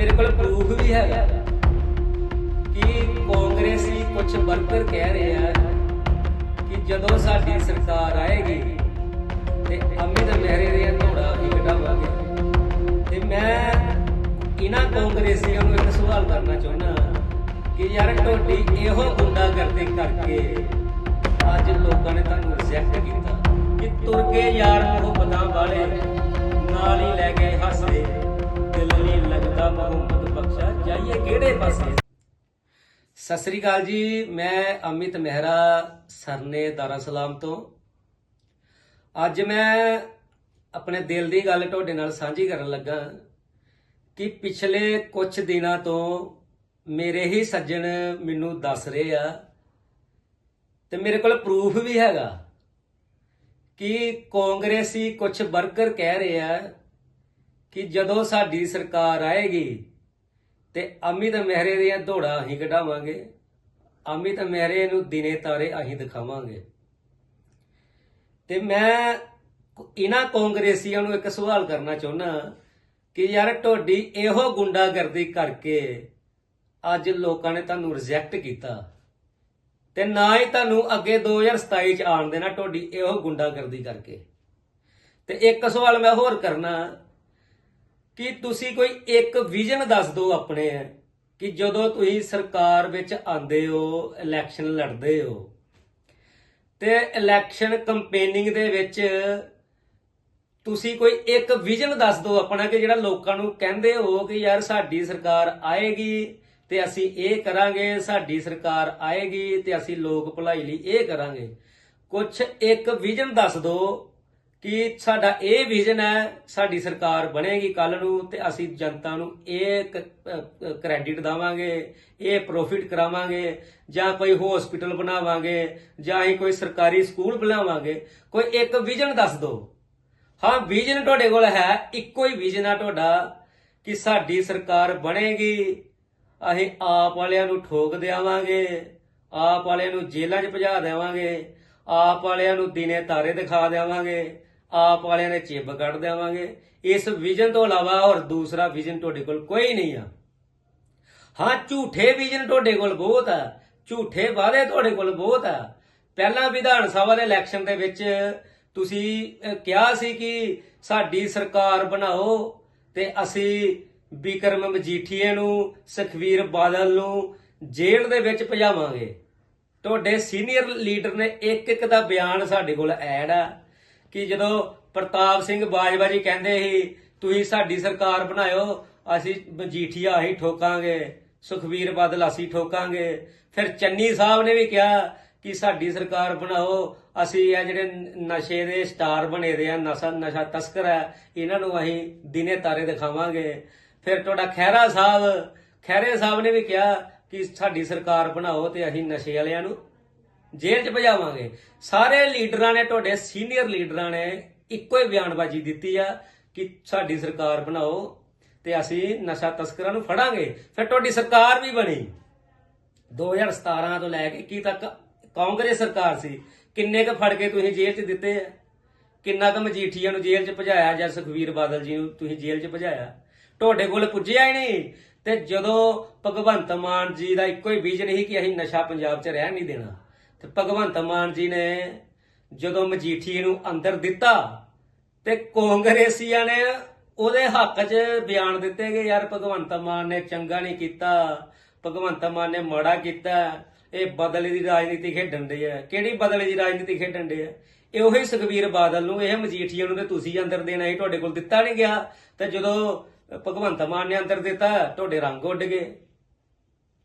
ਮੇਰੇ ਕੋਲ ਪ੍ਰੂਫ ਵੀ ਹੈਗਾ ਕਿ ਕਾਂਗਰਸੀ ਕੁਝ ਵਰਕਰ ਕਹਿ ਰਹੇ ਆ ਕਿ ਜਦੋਂ ਸਾਡੀ ਸਰਕਾਰ ਆਏਗੀ ਤੇ ਅਮਿਤ ਮਹਿਰੇ ਦੀਆਂ ਧੋੜਾ ਹੀ ਕਢਾਵਾਂਗੇ ਤੇ ਮੈਂ ਇਹਨਾਂ ਕਾਂਗਰਸੀਆਂ ਨੂੰ ਇੱਕ ਸਵਾਲ ਕਰਨਾ ਚਾਹੁੰਦਾ ਕਿ ਯਾਰ ਤੁਹਾਡੀ ਇਹੋ ਗੁੰਡਾਗਰਦੀ ਕਰਕੇ ਅੱਜ ਲੋਕਾਂ ਨੇ ਤੁਹਾਨੂੰ ਰਿਜੈਕਟ ਕੀਤਾ ਕਿ ਤੁਰ ਕੇ ਯਾਰ ਉਹ ਮੁਹੱਬਤਾਂ ਵਾਲੇ ਨਾਲ ਹੀ ਲੈ ਗਏ ਹੱਸਦੇ। ਪਾਸੇ। ਸਤਿ ਸ੍ਰੀ ਅਕਾਲ ਜੀ, ਮੈਂ ਅਮਿਤ ਮਹਿਰਾ, ਸਰਨੇ ਦਾਰਾਸਲਾਮ ਤੋਂ। ਅੱਜ ਮੈਂ ਆਪਣੇ ਦਿਲ ਦੀ ਗੱਲ ਤੁਹਾਡੇ ਨਾਲ ਸਾਂਝੀ ਕਰਨ ਲੱਗਾ ਕਿ ਪਿਛਲੇ ਕੁਝ ਦਿਨਾਂ ਤੋਂ ਮੇਰੇ ਹੀ ਸੱਜਣ ਮੈਨੂੰ ਦੱਸ ਰਹੇ ਆ ਤੇ ਮੇਰੇ ਕੋਲ ਪ੍ਰੂਫ ਵੀ ਹੈਗਾ ਕਿ ਕਾਂਗਰਸੀ ਕੁਝ ਵਰਕਰ ਕਹਿ ਰਹੇ ਆ ਕਿ ਜਦੋਂ ਸਾਡੀ ਸਰਕਾਰ ਆਏਗੀ ਤੇ ਅਮਿਤ ਮਹਿਰੇ ਦੀਆਂ ਦੌੜਾਂ ਅਸੀਂ ਕਢਾਵਾਂਗੇ। ਅਮਿਤ ਮਹਿਰੇ ਨੂੰ ਦਿਨੇ ਤਾਰੇ ਅਸੀਂ ਦਿਖਾਵਾਂਗੇ। ਤੇ ਮੈਂ ਇਹਨਾਂ ਕਾਂਗਰਸੀਆਂ ਨੂੰ ਇੱਕ ਸਵਾਲ ਕਰਨਾ ਚਾਹੁੰਦਾ ਕਿ ਯਾਰ ਤੁਹਾਡੀ ਇਹੋ ਗੁੰਡਾਗਰਦੀ ਕਰਕੇ ਅੱਜ ਲੋਕਾਂ ਨੇ ਤੁਹਾਨੂੰ ਰਿਜੈਕਟ ਕੀਤਾ ਤੇ ਨਾ ਹੀ ਤੁਹਾਨੂੰ ਅੱਗੇ 2027 ਚ ਆਉਣ ਦੇਣਾ ਤੁਹਾਡੀ ਇਹੋ ਗੁੰਡਾਗਰਦੀ ਕਰਕੇ। ਤੇ ਇੱਕ ਸਵਾਲ ਮੈਂ ਹੋਰ ਕਰਨਾ ਕਿ ਤੁਸੀਂ ਕੋਈ ਇੱਕ ਵਿਜ਼ਨ ਦੱਸ ਦਿਓ ਆਪਣੇ, ਕਿ ਜਦੋਂ ਤੁਸੀਂ ਸਰਕਾਰ ਵਿੱਚ ਆਂਦੇ ਹੋ ਇਲੈਕਸ਼ਨ ਲੜਦੇ ਹੋ, ਤੇ ਇਲੈਕਸ਼ਨ ਕੰਪੇਨਿੰਗ ਦੇ ਵਿੱਚ ਤੁਸੀਂ ਕੋਈ ਇੱਕ ਵਿਜ਼ਨ ਦੱਸ ਦਿਓ ਆਪਣਾ, ਕਿ ਜਿਹੜਾ ਲੋਕਾਂ ਨੂੰ ਕਹਿੰਦੇ ਹੋ ਕਿ ਯਾਰ ਸਾਡੀ ਸਰਕਾਰ ਆਏਗੀ ਤੇ ਅਸੀਂ ਇਹ ਕਰਾਂਗੇ, ਸਾਡੀ ਸਰਕਾਰ ਆਏਗੀ ਤੇ ਅਸੀਂ ਲੋਕ ਭਲਾਈ ਲਈ ਇਹ ਕਰਾਂਗੇ। ਕੁਝ ਇੱਕ ਵਿਜ਼ਨ ਦੱਸ ਦਿਓ ਕਿ ਸਾਡਾ ਇਹ ਵਿਜ਼ਨ ਹੈ, ਸਾਡੀ ਸਰਕਾਰ ਬਣੇਗੀ ਕੱਲ ਨੂੰ ਤੇ ਅਸੀਂ ਜਨਤਾ ਨੂੰ ਇਹ ਕ੍ਰੈਡਿਟ ਦਵਾਂਗੇ, ਇਹ ਪ੍ਰੋਫਿਟ ਕਰਾਵਾਂਗੇ, ਜਾਂ ਕੋਈ ਹਸਪੀਟਲ ਬਣਾਵਾਂਗੇ, ਜਾਂ ਅਸੀਂ ਕੋਈ ਸਰਕਾਰੀ ਸਕੂਲ ਬਣਾਵਾਂਗੇ। ਕੋਈ ਇੱਕ ਵਿਜ਼ਨ ਦੱਸ ਦਿਓ। ਹਾਂ ਵਿਜ਼ਨ ਤੁਹਾਡੇ ਕੋਲ ਹੈ, ਇੱਕੋ ਹੀ ਵਿਜ਼ਨ ਆ ਤੁਹਾਡਾ ਕਿ ਸਾਡੀ ਸਰਕਾਰ ਬਣੇਗੀ। ਅਸੀਂ ਆਪ ਵਾਲਿਆਂ ਨੂੰ ਠੋਕ ਦੇਵਾਂਗੇ, ਆਪ ਵਾਲਿਆਂ ਨੂੰ ਜੇਲ੍ਹਾਂ 'ਚ ਭਜਾ ਦੇਵਾਂਗੇ, ਆਪ ਵਾਲਿਆਂ ਨੂੰ ਦਿਨੇ ਤਾਰੇ ਦਿਖਾ ਦੇਵਾਂਗੇ ਆਪ ਵਾਲਿਆਂ ਨੇ ਚਿੱਬ ਕੱਢ ਦੇਵਾਂਗੇ। ਇਸ ਵਿਜ਼ਨ ਤੋਂ ਇਲਾਵਾ ਹੋਰ ਦੂਸਰਾ ਵਿਜ਼ਨ ਤੁਹਾਡੇ ਕੋਲ ਕੋਈ ਨਹੀਂ ਆ। ਹਾਂ, ਝੂਠੇ ਵਿਜ਼ਨ ਤੁਹਾਡੇ ਕੋਲ ਬਹੁਤ ਆ। ਝੂਠੇ ਵਾਅਦੇ ਤੁਹਾਡੇ ਕੋਲ ਬਹੁਤ ਆ। ਪਹਿਲਾਂ ਵਿਧਾਨ ਸਭਾ ਦੇ ਇਲੈਕਸ਼ਨ ਦੇ ਵਿੱਚ ਤੁਸੀਂ ਕਿਹਾ ਸੀ ਕਿ ਸਾਡੀ ਸਰਕਾਰ ਬਣਾਓ ਤੇ ਅਸੀਂ ਬਿਕਰਮ ਮਜੀਠੀਏ ਨੂੰ, ਸੁਖਵੀਰ ਬਾਦਲ ਨੂੰ ਜੇਲ੍ਹ ਦੇ ਵਿੱਚ ਭਜਾਵਾਂਗੇ। ਤੁਹਾਡੇ ਸੀਨੀਅਰ ਲੀਡਰ ਨੇ ਇੱਕ ਇੱਕ ਦਾ ਬਿਆਨ ਸਾਡੇ ਕੋਲ ਐਡ ਆ। ਕਿ ਜਦੋਂ ਪ੍ਰਤਾਪ ਸਿੰਘ ਬਾਜਵਾ ਜੀ ਕਹਿੰਦੇ ਸੀ, ਤੁਸੀਂ ਸਾਡੀ ਸਰਕਾਰ ਬਣਾਇਓ, ਅਸੀਂ ਮਜੀਠੀਆ ਹੀ ਠੋਕਾਂਗੇ, ਸੁਖਵੀਰ ਬਾਦਲ ਅਸੀਂ ਠੋਕਾਂਗੇ। ਫਿਰ ਚੰਨੀ ਸਾਹਿਬ ਨੇ ਵੀ ਕਿਹਾ ਕਿ ਸਾਡੀ ਸਰਕਾਰ ਬਣਾਓ, ਅਸੀਂ ਇਹ ਜਿਹੜੇ ਨਸ਼ੇ ਦੇ ਸਟਾਰ ਬਣੇ ਦੇ ਆ, ਨਸ਼ਾ ਨਸ਼ਾ ਤਸਕਰ ਹੈ ਇਹਨਾਂ ਨੂੰ ਅਸੀਂ ਦਿਨੇ ਤਾਰੇ ਦਿਖਾਵਾਂਗੇ। ਫਿਰ ਤੁਹਾਡਾ ਖਹਿਰਾ ਸਾਹਿਬ, ਖਹਿਰੇ ਸਾਹਿਬ ਨੇ ਵੀ ਕਿਹਾ ਕਿ ਸਾਡੀ ਸਰਕਾਰ ਬਣਾਓ ਤੇ ਅਸੀਂ ਨਸ਼ੇ ਵਾਲਿਆਂ ਨੂੰ ਜੇਲ੍ਹ 'ਚ ਭਜਾਵਾਂਗੇ। ਸਾਰੇ ਲੀਡਰਾਂ ਨੇ, ਤੁਹਾਡੇ ਸੀਨੀਅਰ ਲੀਡਰਾਂ ਨੇ ਇੱਕੋ ਹੀ ਬਿਆਨਬਾਜ਼ੀ ਦਿੱਤੀ ਆ ਕਿ ਸਾਡੀ ਸਰਕਾਰ ਬਣਾਓ ਤੇ ਅਸੀਂ ਨਸ਼ਾ ਤਸਕਰਾਂ ਨੂੰ ਫੜਾਂਗੇ। ਫਿਰ ਤੁਹਾਡੀ ਸਰਕਾਰ ਵੀ ਬਣੀ। 2017 ਤੋਂ ਲੈ ਕੇ ਕੀ ਤੱਕ ਕਾਂਗਰਸ ਸਰਕਾਰ ਸੀ, ਕਿੰਨੇ ਕ ਫੜ ਕੇ ਤੁਸੀਂ ਜੇਲ੍ਹ 'ਚ ਦਿੱਤੇ ਆ? ਕਿੰਨਾ ਕ ਮਜੀਠੀਆ ਨੂੰ ਜੇਲ੍ਹ 'ਚ ਭਜਾਇਆ ਜਾਂ ਸੁਖਵੀਰ ਬਾਦਲ ਜੀ ਨੂੰ ਤੁਸੀਂ ਜੇਲ੍ਹ 'ਚ ਭਜਾਇਆ? ਤੁਹਾਡੇ ਕੋਲ ਪੁੱਜਿਆ ਹੀ ਨਹੀਂ ਤੇ ਜਦੋਂ ਭਗਵੰਤ ਮਾਨ ਜੀ ਦਾ ਇੱਕੋ ਹੀ ਵਿਜ਼ਨ ਸੀ ਕਿ ਅਸੀਂ ਨਸ਼ਾ ਪੰਜਾਬ 'ਚ ਰਹਿਣ ਨਹੀਂ ਦੇਣਾ। ਤੇ ਭਗਵੰਤ ਮਾਨ ਜੀ ਨੇ ਜਦੋਂ ਮਜੀਠੀਏ ਨੂੰ ਅੰਦਰ ਦਿੱਤਾ ਤੇ ਕਾਂਗਰਸੀਆਂ ਨੇ ਉਹਦੇ ਹੱਕ 'ਚ ਬਿਆਨ ਦਿੱਤੇ ਕਿ ਯਾਰ ਭਗਵੰਤ ਮਾਨ ਨੇ ਚੰਗਾ ਨਹੀਂ ਕੀਤਾ, ਭਗਵੰਤ ਮਾਨ ਨੇ ਮਾੜਾ ਕੀਤਾ, ਇਹ ਬਦਲੇ ਦੀ ਰਾਜਨੀਤੀ ਖੇਡਣ ਦੇ ਆ। ਕਿਹੜੀ ਬਦਲੇ ਦੀ ਰਾਜਨੀਤੀ ਖੇਡਣ ਦੇ ਆ? ਇਹ ਉਹੀ ਸੁਖਵੀਰ ਬਾਦਲ ਨੂੰ ਇਹ ਮਜੀਠੀਆ ਨੂੰ ਤੇ ਤੁਸੀਂ ਅੰਦਰ ਦੇਣਾ ਸੀ, ਤੁਹਾਡੇ ਕੋਲ ਦਿੱਤਾ ਨਹੀਂ ਗਿਆ। ਤੇ ਜਦੋਂ ਭਗਵੰਤ ਮਾਨ ਨੇ ਅੰਦਰ ਦਿੱਤਾ, ਤੁਹਾਡੇ ਰੰਗ ਉੱਡ ਗਏ।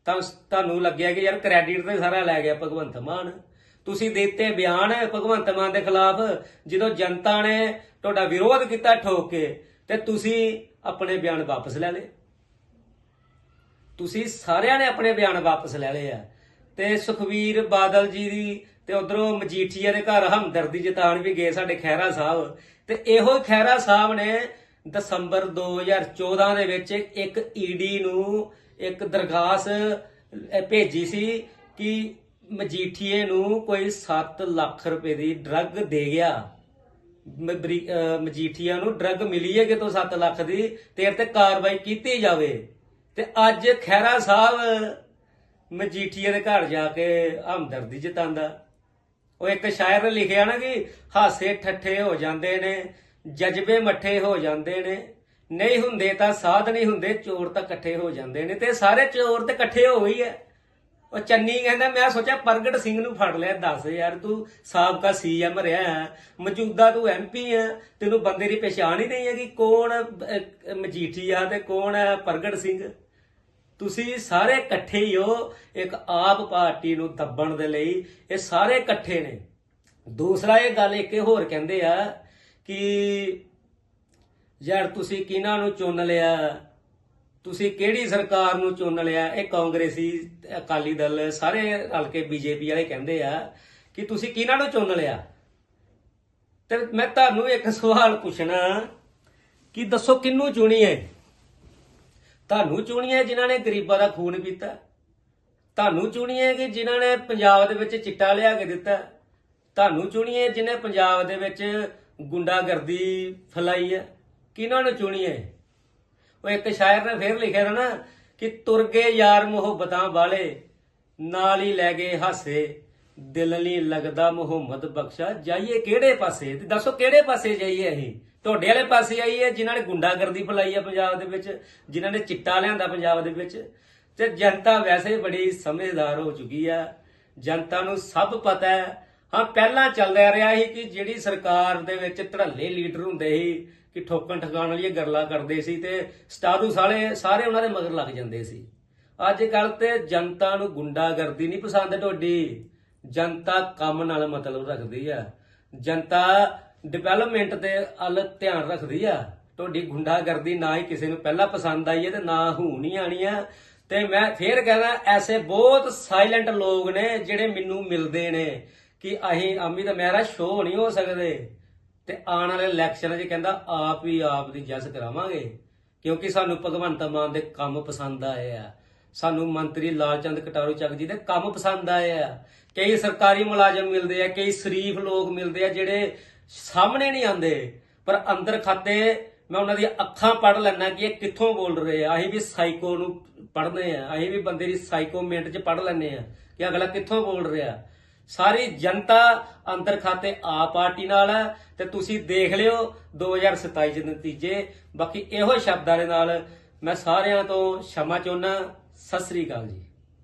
ਤਾਂ ਤੁਹਾਨੂੰ ਲੱਗਿਆ ਕਿ ਯਾਰ ਕ੍ਰੈਡਿਟ ਤੇ ਸਾਰਾ ਲੈ ਗਿਆ ਭਗਵੰਤ ਮਾਨ। ਤੁਸੀਂ ਦਿੱਤੇ ਬਿਆਨ ਭਗਵੰਤ ਮਾਨ ਦੇ ਖਿਲਾਫ, ਜਦੋਂ ਜਨਤਾ ਨੇ ਤੁਹਾਡਾ ਵਿਰੋਧ ਕੀਤਾ ਠੋਕ ਕੇ, ਤੇ ਤੁਸੀਂ ਆਪਣੇ ਬਿਆਨ ਵਾਪਸ ਲੈ ਲਏ। ਤੁਸੀਂ ਸਾਰਿਆਂ ਨੇ ਆਪਣੇ ਬਿਆਨ ਵਾਪਸ ਲੈ ਲਏ ਆ। ਤੇ ਸੁਖਵੀਰ ਬਾਦਲ ਜੀ ਦੀ ਤੇ ਉਧਰੋਂ ਮਜੀਠੀਆ ਦੇ ਘਰ ਹਮਦਰਦੀ ਜਤਾਣ ਵੀ ਗਏ ਸਾਡੇ ਖਹਿਰਾ ਸਾਹਿਬ। ਤੇ ਇਹੋ ਖਹਿਰਾ ਸਾਹਿਬ ਨੇ ਦਸੰਬਰ 2014 ਦੇ ਵਿੱਚ ਇੱਕ ਈਡੀ ਨੂੰ ਇੱਕ ਦਰਖਾਸਤ ਭੇਜੀ ਸੀ ਕਿ ਮਜੀਠੀਏ ਨੂੰ ਕੋਈ 7 ਲੱਖ ਰੁਪਏ ਦੀ ਡਰੱਗ ਦੇ ਗਿਆ। ਮਜੀਠੀਆ ਨੂੰ ਡਰੱਗ ਮਿਲੀ ਹੈ ਕਿਤੋਂ 7 ਲੱਖ ਦੀ ਤੇਰੇ ਤੇ ਕਾਰਵਾਈ ਕੀਤੀ ਜਾਵੇ। ਤੇ ਅੱਜ ਖੈਰਾ ਸਾਹਿਬ ਮਜੀਠੀਏ ਦੇ ਘਰ ਜਾ ਕੇ ਹਮਦਰਦੀ ਜਤਾਉਂਦਾ। ਉਹ ਇੱਕ ਸ਼ਾਇਰ ਨੇ ਲਿਖਿਆ ਨਾ ਕਿ ਹਾਸੇ ਠੱਠੇ ਹੋ ਜਾਂਦੇ ਨੇ, ਜਜ਼ਬੇ ਮੱਠੇ ਹੋ ਜਾਂਦੇ ਨੇ। ਨਹੀਂ ਹੁੰਦੇ ਤਾਂ ਸਾਧ ਨਹੀਂ ਹੁੰਦੇ ਚੋਰ ਤਾਂ ਇਕੱਠੇ ਹੋ ਜਾਂਦੇ ਨੇ ਤੇ ਸਾਰੇ ਚੋਰ ਤੇ ਇਕੱਠੇ ਹੋ ਗਈ ਐ ਉਹ ਚੰਨੀ ਕਹਿੰਦਾ ਮੈਂ ਸੋਚਿਆ ਪ੍ਰਗਟ ਸਿੰਘ ਨੂੰ ਫੜ ਲਿਆ ਦੱਸ ਯਾਰ ਤੂੰ ਸਾਬਕਾ ਸੀਐਮ ਰਿਹਾ ਮੌਜੂਦਾ ਤੂੰ ਐਮਪੀ ਹੈ ਤੈਨੂੰ ਬੰਦੇ ਦੀ ਪਛਾਣ ਹੀ ਨਹੀਂ ਹੈ ਕਿ ਕੌਣ ਅਹ, ਮਜੀਠੀਆ ਤੇ ਕੌਣ ਹੈ ਪ੍ਰਗਟ ਸਿੰਘ? ਤੁਸੀਂ ਸਾਰੇ ਇਕੱਠੇ ਹੀ ਹੋ ਇੱਕ ਆਪ ਪਾਰਟੀ ਨੂੰ ਦੱਬਣ ਦੇ ਲਈ ਇਹ ਸਾਰੇ ਇਕੱਠੇ ਨੇ। ਦੂਸਰਾ ਇਹ ਗੱਲ ਇੱਕ ਹੋਰ ਕਹਿੰਦੇ ਆ ਕਿ ਯਾਰ ਤੁਸੀਂ ਕਿਹਨਾਂ ਨੂੰ ਚੁਣ ਲਿਆ? ਤੁਸੀਂ ਕਿਹੜੀ ਸਰਕਾਰ ਨੂੰ ਚੁਣ ਲਿਆ? ਇਹ ਕਾਂਗਰਸੀ, ਅਕਾਲੀ ਦਲ ਸਾਰੇ ਰਲ ਕੇ ਬੀਜੇਪੀ ਵਾਲੇ ਕਹਿੰਦੇ ਆ ਕਿ ਤੁਸੀਂ ਕਿਹਨਾਂ ਨੂੰ ਚੁਣ ਲਿਆ? ਤੇ ਮੈਂ ਤੁਹਾਨੂੰ ਇੱਕ ਸਵਾਲ ਪੁੱਛਣਾ ਕਿ ਦੱਸੋ ਕਿਹਨੂੰ ਚੁਣੀ ਹੈ? ਤੁਹਾਨੂੰ ਚੁਣੀਏ ਜਿਨ੍ਹਾਂ ਨੇ ਗਰੀਬਾਂ ਦਾ ਖੂਨ ਪੀਤਾ? ਤੁਹਾਨੂੰ ਚੁਣੀਏ ਕਿ ਜਿਨ੍ਹਾਂ ਨੇ ਪੰਜਾਬ ਦੇ ਵਿੱਚ ਚਿੱਟਾ ਲਿਆ ਕੇ ਦਿੱਤਾ? ਤੁਹਾਨੂੰ ਚੁਣੀਏ ਜਿਨੇ ਪੰਜਾਬ ਦੇ ਵਿੱਚ ਗੁੰਡਾਗਰਦੀ ਫੈਲਾਈ ਹੈ? ਕਿਹਨਾਂ ਨੂੰ ਚੁਣੀਏ ਉਹ ਇੱਕ ਸ਼ਾਇਰ ਨੇ ਫੇਰ ਲਿਖਿਆ ਨਾ ਕਿ ਤੁਰ ਗਏ ਯਾਰ ਮੁਹੱਬਤਾਂ ਵਾਲੇ, ਨਾਲ ਹੀ ਲੈ ਗਏ ਹਾਸੇ। ਦਿਲ ਨਹੀਂ ਲੱਗਦਾ ਮੁਹੰਮਦ ਬਖਸ਼ਾ, ਜਾਈਏ ਕਿਹੜੇ ਪਾਸੇ? ਤੇ ਦੱਸੋ ਕਿਹੜੇ ਪਾਸੇ ਜਾਈਏ ਅਸੀਂ? ਤੁਹਾਡੇ ਵਾਲੇ ਪਾਸੇ ਆਈਏ ਜਿਨ੍ਹਾਂ ਨੇ ਗੁੰਡਾਗਰਦੀ ਫੈਲਾਈ ਹੈ ਪੰਜਾਬ ਦੇ ਵਿੱਚ, ਜਿਨ੍ਹਾਂ ਨੇ ਚਿੱਟਾ ਲਿਆਂਦਾ ਪੰਜਾਬ ਦੇ ਵਿੱਚ। ਤੇ ਜਨਤਾ ਵੈਸੇ ਬੜੀ ਸਮਝਦਾਰ ਹੋ ਚੁੱਕੀ ਆ। ਜਨਤਾ ਨੂੰ ਸਭ ਪਤਾ ਹੈ। ਹਾਂ, ਪਹਿਲਾਂ ਚੱਲਦਾ ਰਿਹਾ ਸੀ ਕਿ ਜਿਹੜੀ ਸਰਕਾਰ ਦੇ ਵਿੱਚ ਧੜੱਲੇ ਲੀਡਰ ਹੁੰਦੇ ਸੀ ਕਿ ਠੋਕਣ ਠਕਾਣ ਵਾਲੀਆਂ ਗੱਲਾਂ ਕਰਦੇ ਸੀ ਤੇ ਸਟਾਰੂ ਸਾਲੇ ਸਾਰੇ ਉਹਨਾਂ ਦੇ ਮਗਰ ਲੱਗ ਜਾਂਦੇ ਸੀ। ਅੱਜ ਕੱਲ ਤੇ ਜਨਤਾ ਨੂੰ ਗੁੰਡਾਗਰਦੀ ਨਹੀਂ ਪਸੰਦ ਤੁਹਾਡੀ। ਜਨਤਾ ਕੰਮ ਨਾਲ ਮਤਲਬ ਰੱਖਦੀ ਆ। ਜਨਤਾ ਡਿਵੈਲਪਮੈਂਟ ਤੇ ਵੱਲ ਧਿਆਨ ਰੱਖਦੀ ਆ। ਤੁਹਾਡੀ ਗੁੰਡਾਗਰਦੀ ਨਾ ਹੀ ਕਿਸੇ ਨੂੰ ਪਹਿਲਾਂ ਪਸੰਦ ਆਈ ਹੈ ਤੇ ਨਾ ਹੁਣ ਹੀ ਆਣੀ ਆ। ਤੇ ਮੈਂ ਫੇਰ ਕਹਿੰਦਾ ਐਸੇ ਬਹੁਤ ਸਾਇਲੈਂਟ ਲੋਕ ਨੇ ਜਿਹੜੇ ਮੈਨੂੰ ਮਿਲਦੇ ਨੇ ਕਿ ਅਸੀਂ ਅਮਿਤ ਮਹਿਰਾ ਸ਼ੋਅ ਨਹੀਂ ਹੋ ਸਕਦੇ। ਤੇ ਆਉਣ ਵਾਲੇ ਇਲੈਕਸ਼ਨ 'ਚ ਕਹਿੰਦਾ ਆਪ ਹੀ ਆਪ ਦੀ ਜੱਜ ਕਰਾਵਾਂਗੇ, ਕਿਉਂਕਿ ਸਾਨੂੰ ਭਗਵੰਤ ਮਾਨ ਦੇ ਕੰਮ ਪਸੰਦ ਆਏ ਆ। ਸਾਨੂੰ ਮੰਤਰੀ ਲਾਲਚੰਦ ਕਟਾਰੂ ਚੱਕ ਜੀ ਦੇ ਕੰਮ ਪਸੰਦ ਆਏ ਆ। ਕਈ ਸਰਕਾਰੀ ਮੁਲਾਜ਼ਮ ਮਿਲਦੇ ਆ, ਕਈ ਸ਼ਰੀਫ ਲੋਕ ਮਿਲਦੇ ਆ ਜਿਹੜੇ ਸਾਹਮਣੇ ਨਹੀਂ ਆਉਂਦੇ, ਪਰ ਅੰਦਰ ਖਾਤੇ ਮੈਂ ਉਹਨਾਂ ਦੀਆਂ ਅੱਖਾਂ ਪੜ ਲੈਣਾ ਕਿ ਇਹ ਕਿੱਥੋਂ ਬੋਲ ਰਹੇ ਆ। ਅਸੀਂ ਵੀ ਸਾਈਕੋ ਨੂੰ ਪੜ੍ਹਦੇ ਆ, ਅਸੀਂ ਵੀ ਬੰਦੇ ਦੀ ਸਾਈਕੋ ਮਿੰਟ 'ਚ ਪੜ ਲੈਂਦੇ ਆ ਕਿ ਅਗਲਾ ਕਿੱਥੋਂ ਬੋਲ ਰਿਹਾ। ਸਾਰੀ ਜਨਤਾ ਅੰਦਰ ਖਾਤੇ ਆ ਪਾਰਟੀ ਨਾਲ ਹੈ ਤੇ ਤੁਸੀਂ ਦੇਖ ਲਿਓ 2027 ਦੇ ਨਤੀਜੇ। ਬਾਕੀ ਇਹੋ ਸ਼ਬਦਾਂ ਦੇ ਨਾਲ ਮੈਂ ਸਾਰਿਆਂ ਤੋਂ ਸ਼ਮਾ ਚਾਹੁੰਦਾ, ਸਤਿ ਸ੍ਰੀ ਅਕਾਲ ਜੀ।